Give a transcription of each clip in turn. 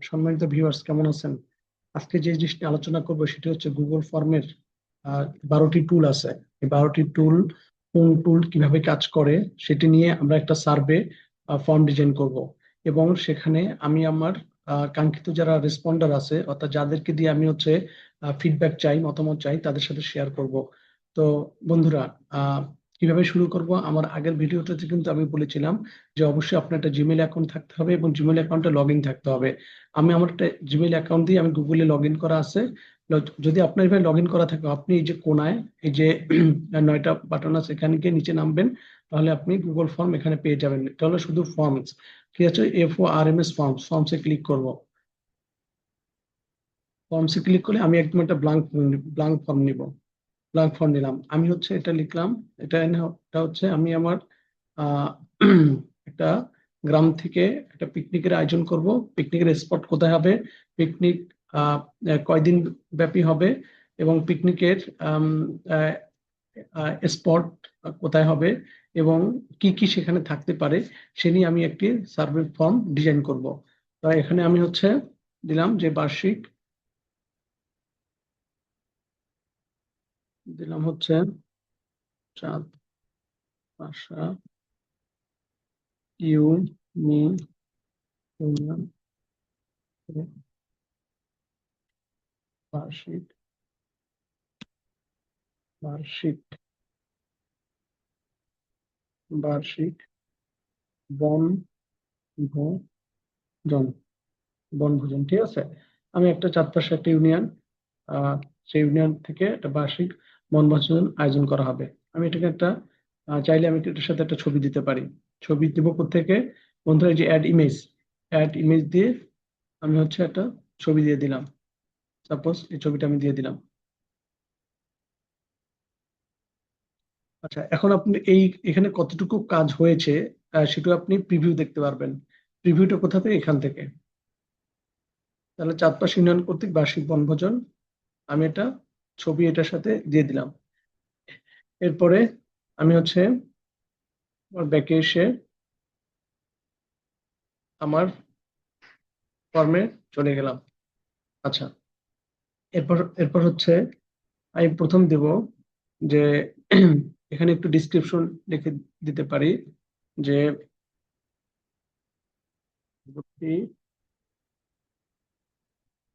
সম্মানিত ভিউয়ার্স কেমন আছেন? আজকে যে জিনিসটা আলোচনা করব সেটি হচ্ছে গুগল ফর্মের বারোটি টুল আছে। এই বারোটি টুল কোন টুল কীভাবে কাজ করে সেটি নিয়ে আমরা একটা সার্ভে ফর্ম ডিজাইন করব। এবং সেখানে আমি আমার কাঙ্ক্ষিত যারা রেসপন্ডার আছে, অর্থাৎ যাদেরকে দিয়ে আমি হচ্ছে ফিডব্যাক চাই, মতামত চাই, তাদের সাথে শেয়ার করব। তো বন্ধুরা কীভাবে শুরু করব? আমার আগের ভিডিওটাতে কিন্তু আমি বলেছিলাম যে অবশ্যই আপনার একটা জিমেল অ্যাকাউন্ট থাকতে হবে এবং জিমেল অ্যাকাউন্টে লগ থাকতে হবে। আমি আমার একটা জিমেল অ্যাকাউন্ট দিয়ে আমি গুগলে লগ করা আছে। যদি আপনার এভাবে লগ করা থাকে, আপনি এই যে কোনায়, এই যে নয়টা বাটন আছে, এখানে গিয়ে নিচে নামবেন, তাহলে আপনি গুগল ফর্ম এখানে পেয়ে যাবেন। এটা হলো শুধু ফর্মস ঠিক আছে? F O R M S forms ফর্মসে click করব। ফর্মসে ক্লিক করলে আমি একদম একটা ব্লাঙ্ক ব্লাঙ্ক ফর্ম নিব। ব্লাঙ্ক ফর্ম নিলাম। আমি হচ্ছে এটা লিখলাম, এটা এটা হচ্ছে আমি আমার একটা গ্রাম থেকে একটা পিকনিকের আয়োজন করব। পিকনিকের স্পট কোথায় হবে? পিকনিক কয়দিন ব্যাপী হবে? এবং পিকনিকের স্পট কোথায় হবে? এবং কি কি সেখানে থাকতে পারে? সে নিয়ে আমি একটি সার্ভে ফর্ম ডিজাইন করব। তো এখানে আমি হচ্ছে দিলাম যে বার্ষিক দিলাম হচ্ছে চাঁদ ভাষা ইউ মি বার্ষিক বার্ষিক বার্ষিক বন ভোজন বনভোজন ঠিক আছে? আমি একটা চারপাশে একটা ইউনিয়ন সেই ইউনিয়ন থেকে একটা বার্ষিক বনভোজন আয়োজন করা হবে। আমি এটাকে একটা চাইলে আমি এটার সাথে একটা ছবি দিতে পারি। ছবি দিব থেকে বন্ধুরা যে অ্যাড ইমেজ অ্যাড ইমেজ দিয়ে আমি হচ্ছে একটা ছবি দিয়ে দিলাম। সাপোজ এই ছবিটা আমি দিয়ে দিলাম। আচ্ছা এখন আপনি এই, এখানে কতটুকু কাজ হয়েছে সেটা আপনি প্রিভিউ দেখতে পারবেন। প্রিভিউটা কোথা থেকে? এখান থেকে। তাহলে চাঁদপাশ ইউনিয়ন কর্তৃক বার্ষিক বনভোজন, আমি এটা ছবি এটার সাথে দিয়ে দিলাম। এরপরে আমি হচ্ছে আমার ব্যাকে এসে আমার ফর্মে চলে গেলাম। আচ্ছা এরপর এরপর হচ্ছে আমি প্রথম দেব যে এখানে একটু ডিসক্রিপশন লিখে দিতে পারি যে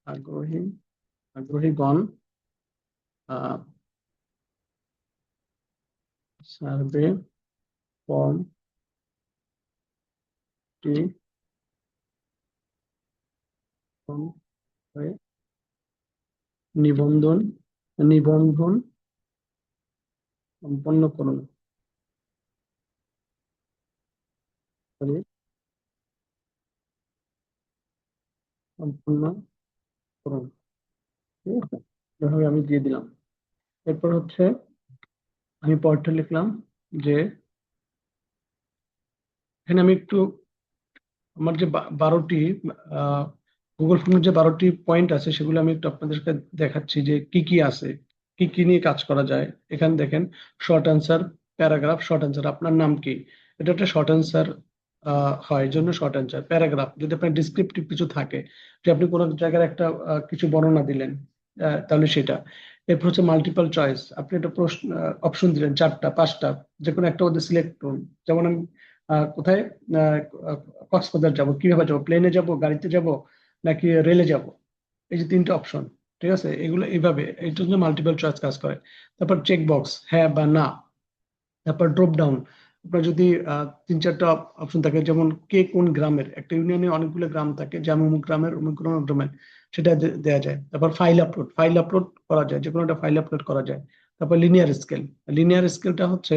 আগ্রহী, আগ্রহীগণ সার্ভে ফর্মটি হয়ে নিবন্ধন নিবন্ধন সম্পন্ন করুন। করে সম্পূর্ণ করুন। ঠিক আছে? এভাবে আমি দিয়ে দিলাম। এরপর হচ্ছে আমি পরেরটা লিখলাম যে, এখানে আমি একটু আমার যে বারোটি গুগল ফর্মের যে বারোটি পয়েন্ট আছে, সেগুলো আমি একটু আপনাদেরকে দেখাচ্ছি যে কি কি আছে, কি কি নিয়ে কাজ করা যায়। এখানে দেখেন short answer paragraph short answer আপনার নাম কি? এটা একটা শর্ট অ্যান্সার হয় জন্য শর্ট অ্যান্সার প্যারাগ্রাফ যদি আপনার ডিসক্রিপটিভ কিছু থাকে, যে আপনি কোনো জায়গার একটা কিছু বর্ণনা দিলেন তাহলে সেটা। এরপর হচ্ছে মাল্টিপল চয়েস আপনি একটা প্রশ্ন অপশন দিলেন, চারটা, পাঁচটা যে কোনো একটা ওদের সিলেক্ট করুন। যেমন আমি কোথায় কক্সবাজার যাব, কীভাবে যাব প্লেনে যাব, গাড়িতে যাব, নাকি রেলে যাব? এই যে তিনটা অপশন ঠিক আছে? এগুলো এইভাবে এইটার জন্য মাল্টিপল চয়েস কাজ করে। তারপর চেক বক্স হ্যাঁ বা না। তারপর ড্রপ ডাউন আপনার যদি তিন চারটা অপশন থাকে, যেমন কে কোন গ্রামের? একটা ইউনিয়নে অনেকগুলো গ্রাম থাকে যেমন অমুক গ্রামের, অমুক কোনো গ্রামের। সেটা দেওয়া যায়। তারপর ফাইল আপলোড ফাইল আপলোড করা যায় যে কোনো একটা ফাইল আপলোড করা যায়। তারপর লিনিয়ার স্কেল লিনিয়ার স্কেলটা হচ্ছে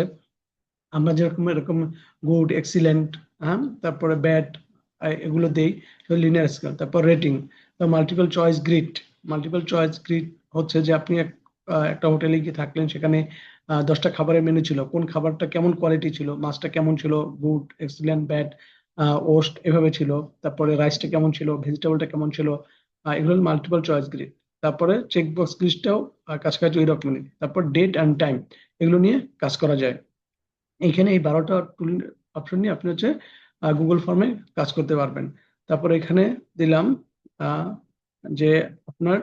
আমরা যেরকম, এরকম গুড এক্সিলেন্ট হ্যাঁ তারপরে ব্যাড এগুলো দেই লিনিয়ার স্কেল তারপর rating multiple choice grid multiple choice grid হচ্ছে যে আপনি একটা হোটেলে গিয়ে থাকলেন, সেখানে দশটা খাবারের মেনু ছিল, কোন খাবারটা কেমন কোয়ালিটি ছিল, মাছটা কেমন ছিল গুড এক্সিলেন্ট ব্যাড ওস্ট এভাবে ছিল, তারপরে রাইসটা কেমন ছিল ভেজিটেবলটা কেমন ছিল এগুলো মাল্টিপল চয়েস গ্রিড তারপরে চেক বক্স গ্রিডটাও কাছাকাছি ওই রকমই তারপর ডেট অ্যান্ড টাইম এগুলো নিয়ে কাজ করা যায়। এইখানে এই বারোটা টুল অপশন নিয়ে আপনি হচ্ছে গুগল ফর্মে কাজ করতে পারবেন। তারপর এখানে দিলাম যে আপনার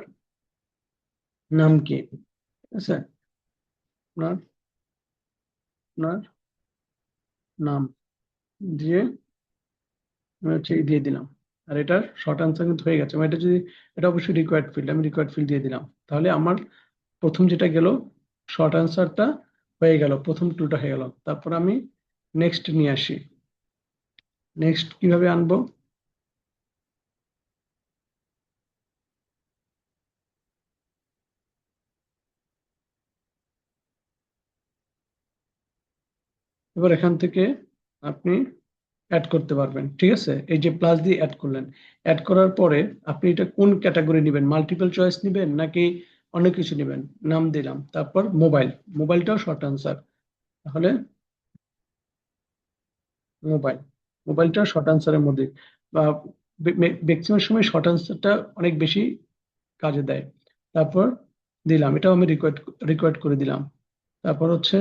নাম কি? ঠিক আছে? আপনার আপনার নাম। দিয়ে হচ্ছে দিয়ে দিলাম। আর এটা শর্ট আনসার কিন্তু হয়ে গেছে। এটা যদি, এটা অবশ্যই রিকোয়ার্ড ফিল্ড আমি রিকোয়ার্ড ফিল্ড দিয়ে দিলাম। তাহলে আমার প্রথম যেটা গেল শর্ট আনসারটা হয়ে গেল, প্রথম টুটা হয়ে গেল। তারপর আমি নেক্সট নিয়ে আসি। নেক্সট কীভাবে আনব? এবার এখান থেকে আপনি অ্যাড করতে পারবেন, ঠিক আছে? এই যে প্লাস দিয়ে অ্যাড করলেন অ্যাড করার পরে আপনি এটা কোন ক্যাটাগরি নেবেন? মাল্টিপল চয়েস নেবেন নাকি অনেক কিছু নেবেন? নাম দিলাম, তারপর মোবাইল মোবাইলটাও শর্ট আনসার তাহলে মোবাইল মোবাইলটা শর্ট আনসারের মধ্যে, বা ম্যাক্সিমাম সময় শর্ট আনসারটা অনেক বেশি কাজে দেয়, তারপর দিলাম, এটাও আমি রিকোয়ার্ড রিকোয়ার্ড করে দিলাম, তারপর হচ্ছে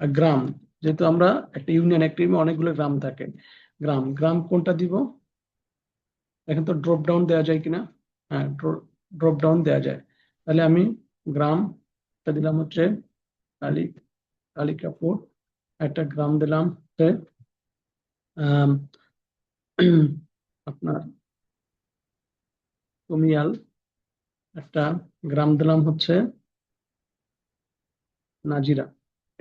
গ্রাম যেহেতু আমরা একটা ইউনিয়ন, একটা অনেকগুলো গ্রাম থাকে। গ্রাম গ্রাম কোনটা দিব? এখন তো ড্রপ ডাউন দেওয়া যায় কিনা? হ্যাঁ ড্রপ ডাউন দেওয়া যায়। তাহলে আমি গ্রামটা দিলাম হচ্ছে কালী কালিকাপুর একটা গ্রাম দিলাম হচ্ছে আপনার কুমিয়াল, একটা গ্রাম দিলাম হচ্ছে নাজিরা।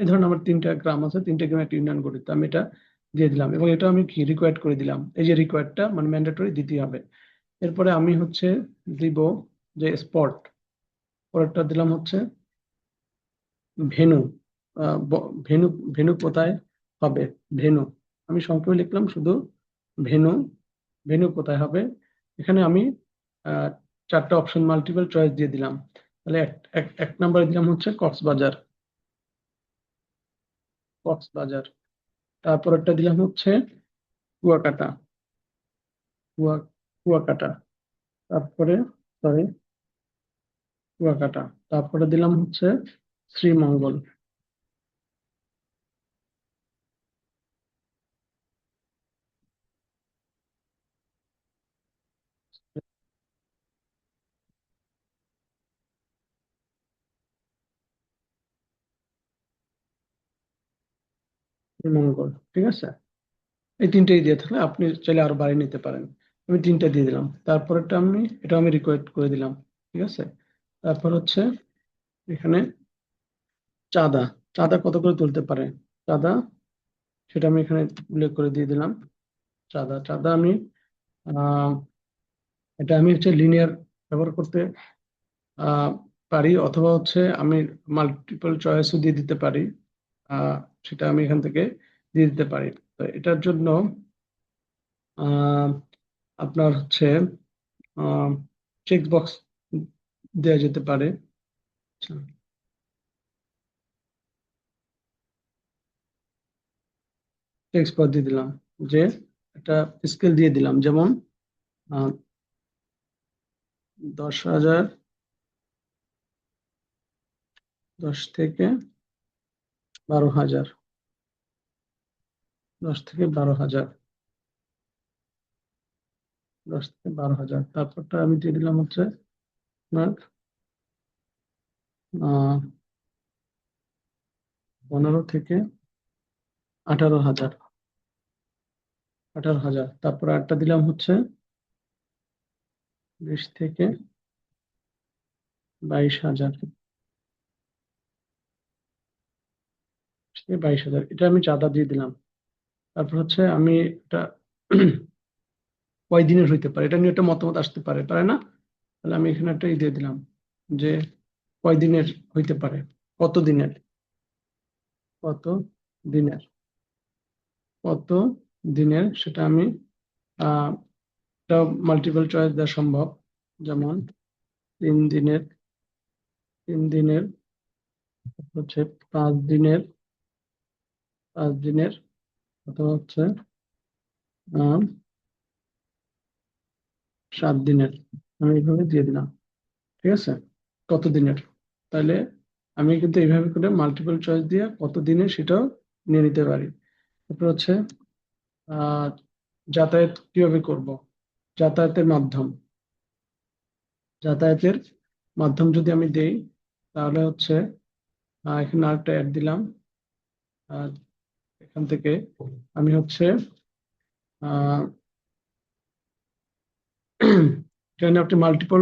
এই ধরনের আমার তিনটা গ্রাম আছে, তিনটা গ্রাম একটা ইউনিয়ন গঠিত, আমি এটা দিয়ে দিলাম এবং এটা আমি কি রিকোয়ার্ড করে দিলাম? এই যে রিকোয়ার্ডটা মানে ম্যান্ডেটরি দিতে হবে। এরপরে আমি হচ্ছে দিব যে স্পট পরেরটা দিলাম হচ্ছে ভেনু ভেনু ভেনু কোথায় হবে? ভেনু। আমি সংক্ষেপে লিখলাম শুধু ভেনু ভেনু কোথায় হবে? এখানে আমি চারটা অপশন মাল্টিপল চয়েস দিয়ে দিলাম। তাহলে এক এক নম্বরে দিলাম হচ্ছে কক্সবাজার। কক্সবাজার। তারপর একটা দিলাম হচ্ছে কুয়াকাটা। কুয়া, কুয়াকাটা। তারপরে সরি কুয়াকাটা। তারপরে দিলাম হচ্ছে শ্রীমঙ্গল। শ্রীমঙ্গল ঠিক আছে? এই তিনটেই দিয়ে থাকলে আপনি চাইলে আরও বাড়িয়ে নিতে পারেন। আমি তিনটা দিয়ে দিলাম। তারপরেটা আমি এটা আমি রিকোয়েস্ট করে দিলাম, ঠিক আছে? তারপর হচ্ছে এখানে চাঁদা চাঁদা কত করে তুলতে পারে? চাঁদা, সেটা আমি এখানে উল্লেখ করে দিয়ে দিলাম। চাঁদা চাঁদা আমি এটা আমি হচ্ছে লিনিয়ার ব্যবহার করতে পারি, অথবা হচ্ছে আমি মাল্টিপল চয়েসও দিয়ে দিতে পারি। সেটা আমি এখান থেকে দিয়ে দিতে পারি। তো এটার জন্য আপনার হচ্ছে চেক বক্স দেওয়া যেতে পারে। আচ্ছা। টেক্সট বক্স দিয়ে দিলাম যে একটা স্কেল দিয়ে দিলাম। যেমন দশ হাজার, দশ থেকে বারো হাজার। দশ থেকে বারো হাজার। দশ থেকে বারো হাজার। তারপরটা আমি দিয়ে দিলাম হচ্ছে আপনার পনেরো থেকে আঠারো হাজার। আঠারো হাজার। তারপর আটটা দিলাম হচ্ছে বিশ থেকে বাইশ হাজার। বাইশ হাজার। এটা আমি চাঁদা দিয়ে দিলাম। তারপর হচ্ছে আমি এটা কয় দিনের হইতে পারে? এটা নিয়ে একটা মতামত আসতে পারে পারে না? তাহলে আমি এখানে একটা ই দিয়ে দিলাম যে কয় দিনের হইতে পারে? কত দিনের? কত দিনের? কত দিনের? সেটা আমি মাল্টিপল চয়েস দেওয়া সম্ভব। যেমন তিন দিনের তিন দিনের হচ্ছে পাঁচ দিনের পাঁচ দিনের অথবা হচ্ছে সাত দিনের। আমি এইভাবে দিয়ে দিলাম, ঠিক আছে? কত দিনের? তাহলে আমি কিন্তু এইভাবে করে মাল্টিপল চয়েস দিয়ে কত দিনে সেটাও নিয়ে নিতে পারি। তারপর হচ্ছে যাতায়াত কীভাবে করব? যাতায়াতের মাধ্যম। যাতায়াতের মাধ্যম যদি আমি দেই, তাহলে হচ্ছে এখানে আরেকটা অ্যাড দিলাম। আর এখান থেকে আমি হচ্ছে এখানে আপনি মাল্টিপল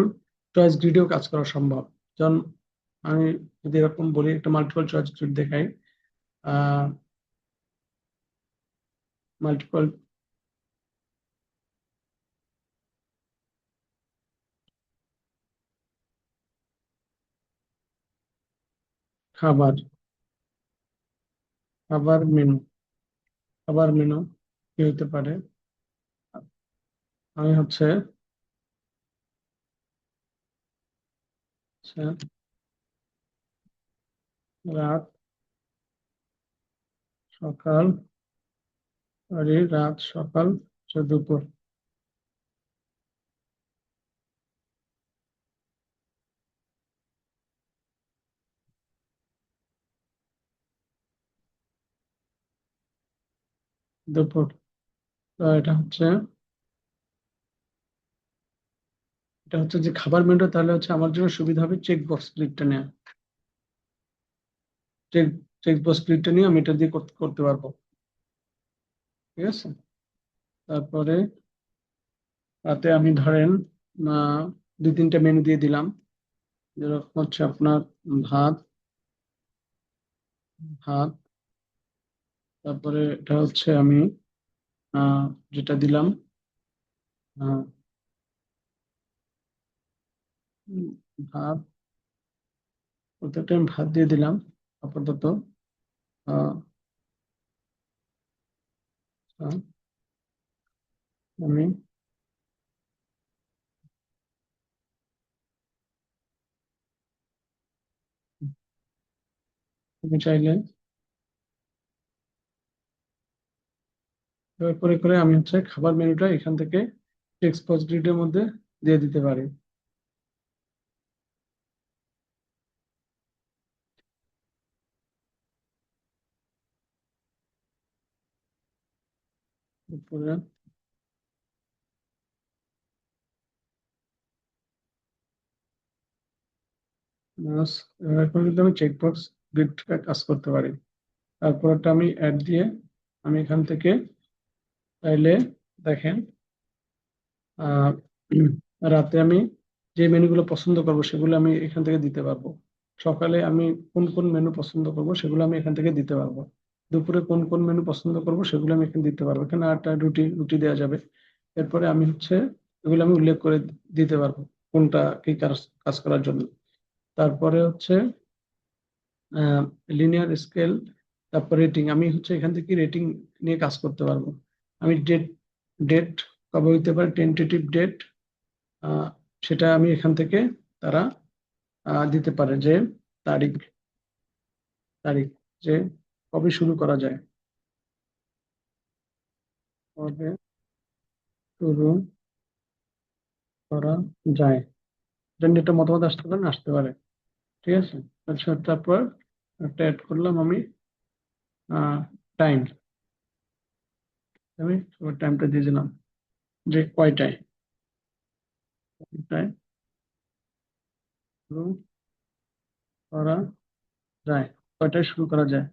চয়েস গ্রিডেও কাজ করা সম্ভব। যেমন আমি যদি এরকম বলি, একটা মাল্টিপল চয়েস গ্রিড দেখাই মাল্টিপল খাবার খাবার মেনু খাবার মেনু কি হইতে পারে? আমি হচ্ছে আচ্ছা, রাত সকাল রাত সকাল দুপুর। দুপুর। তো এটা হচ্ছে এটা হচ্ছে যে খাবার মেনুটা তাহলে হচ্ছে আমার জন্য সুবিধা হবে চেক বক্স স্ক্রিপ্টটা নেওয়া চেক চেক বক্স স্ক্রিপ্টটা নিয়ে আমি এটা দিয়ে করতে পারব। ঠিক আছে? তারপরে তাতে আমি ধরেন দুই তিনটা মেনু দিয়ে দিলাম। যেরকম হচ্ছে আপনার ভাত ভাত তারপরে এটা হচ্ছে আমি যেটা দিলাম ভাত, প্রত্যেকটা আমি ভাত দিয়ে দিলাম, আপাতত আমি, তুমি চাইলে এবার করে করে আমি হচ্ছে খাবার মেনুটা এখান থেকে টেক্সট বক্স গ্রিডের মধ্যে দিয়ে দিতে পারি। আমি চেকবক্স গ্রিড কাজ করতে পারি। তারপরটা আমি অ্যাড দিয়ে আমি এখান থেকে চাইলে দেখেন রাতে আমি যে মেনুগুলো পছন্দ করব সেগুলো আমি এখান থেকে দিতে পারব। সকালে আমি কোন কোন মেনু পছন্দ করব সেগুলো আমি এখান থেকে দিতে পারব। দুপুরে কোন কোন মেনু পছন্দ করব সেগুলো আমি এখানে দিতে পারব। এখানে আটটা রুটি রুটি দেওয়া যাবে। এরপরে আমি হচ্ছে এগুলো আমি উল্লেখ করে দিতে পারব কোনটা কি কাজ করার জন্য। তারপরে হচ্ছে লিনিয়ার স্কেল তারপর রেটিং আমি হচ্ছে এখান থেকে রেটিং নিয়ে কাজ করতে পারব। আমি ডেট ডেট কবে হইতে পারে টেন্টেটিভ ডেট সেটা আমি এখান থেকে তারা দিতে পারে যে তারিখ তারিখ যে কবে শুরু করা যায়। কবে শুরু করা যায়। এটা মতামত আসতে পারে আসতে পারে। ঠিক আছে? আচ্ছা তারপর একটা অ্যাড করলাম আমি টাইম আমি তোমার টাইমটা দিয়ে দিলাম। যে কয়টায়? কয়টায়? শুরু করা যায়। কয়টায় শুরু করা যায়?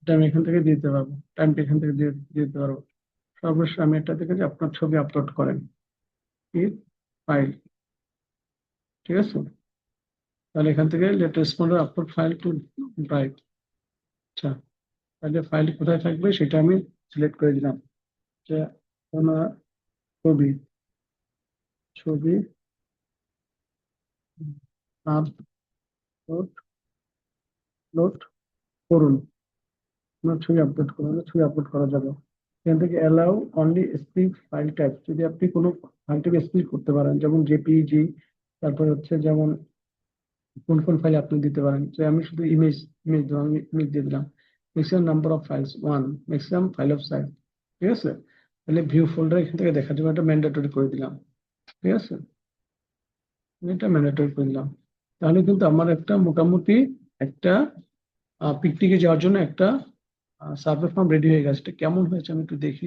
এটা আমি এখান থেকে দিতে পারব। টাইমটা এখান থেকে দিয়ে দিতে পারব। সর্বশেষ আমি এটা থেকে যে আপনার ছবি আপলোড করেন। ফাইল ঠিক আছে? তাহলে এখান থেকে let responder upload file to drive আচ্ছা তাহলে ফাইল কোথায় থাকবে সেটা আমি সিলেক্ট করে দিলাম। ওনার ছবি ছবি আপলোড লোড করুন। ছবি আপলোড করুন ছবি আপলোড করা যাবে। এখান থেকে অ্যালাউ অনলি এসপি ফাইল টাইপ যদি আপনি কোনো ফাইল টাইপ এসপি করতে পারেন, যেমন জেপিজি তারপরে হচ্ছে যেমন কোন কোন ফাইল আপনি দিতে পারেন। যে আমি শুধু ইমেজ ইমেজ দিলাম ইমেজ দিয়ে দিলাম। Maximum number of files one maximum file of size ঠিক আছে? তাহলে ভিউ ফোল্ডার এখান থেকে দেখা যাবে এটা ম্যান্ডেটরি করে দিলাম। ঠিক আছে? এটা ম্যান্ডেটরি করে দিলাম। তাহলে কিন্তু আমার একটা মোটামুটি একটা পিকনিকে যাওয়ার জন্য একটা সার্ভে ফর্ম রেডি হয়ে গেছে। এটা কেমন হয়েছে আমি একটু দেখি।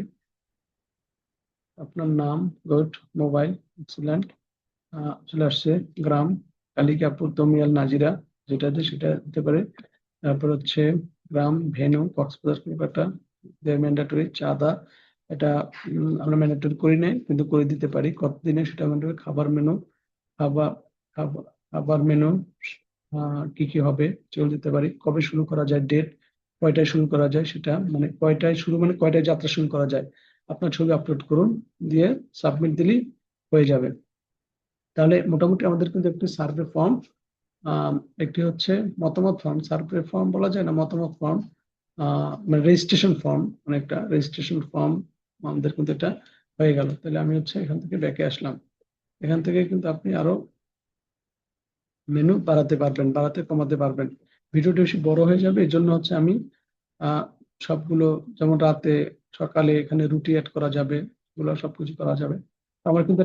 আপনার নাম গুড মোবাইল এক্সিলেন্ট চলে আসছে, গ্রাম, কালিকাপুর, দমিয়াল, নাজিরা, যেটা আছে সেটা দিতে পারে। তারপর হচ্ছে গ্রাম, ভেনু, কক্সবাজার, কলকাতা ম্যান্ডেটরি চাঁদা এটা আমরা ম্যান্ডেটরি করি নাই, কিন্তু করে দিতে পারি। কতদিনে সেটা ম্যান্ডেটরি খাবার মেনু খাবার খাবার খাবার মেনু কি কি হবে চলে দিতে পারি। কবে শুরু করা যায় ডেট কয়টায় শুরু করা যায় সেটা মানে কয়টায় শুরু মানে কয়টায় যাত্রা শুরু করা যায়। আপনার ছবি আপলোড করুন, দিয়ে সাবমিট দিলেই হয়ে যাবে। তাহলে মোটামুটি আমাদের কিন্তু একটি সার্ভে ফর্ম একটি হচ্ছে মতামত ফর্ম সার্ভে ফর্ম বলা যায় না, মতামত ফর্ম মানে রেজিস্ট্রেশন ফর্ম অনেকটা রেজিস্ট্রেশন ফর্ম আমাদের কিন্তু এটা হয়ে গেল। তাহলে আমি হচ্ছে এখান থেকে ব্যাকে আসলাম। এখান থেকে কিন্তু আপনি আরও মেনু বাড়াতে পারবেন, বাড়াতে কমাতে পারবেন। ভিডিওটি বেশি বড় হয়ে যাবে, এই জন্য হচ্ছে আমি সবগুলো যেমন রাতে সকালে এখানে রুটি অ্যাড করা যাবে, এগুলো সবকিছু করা যাবে। আমার কিন্তু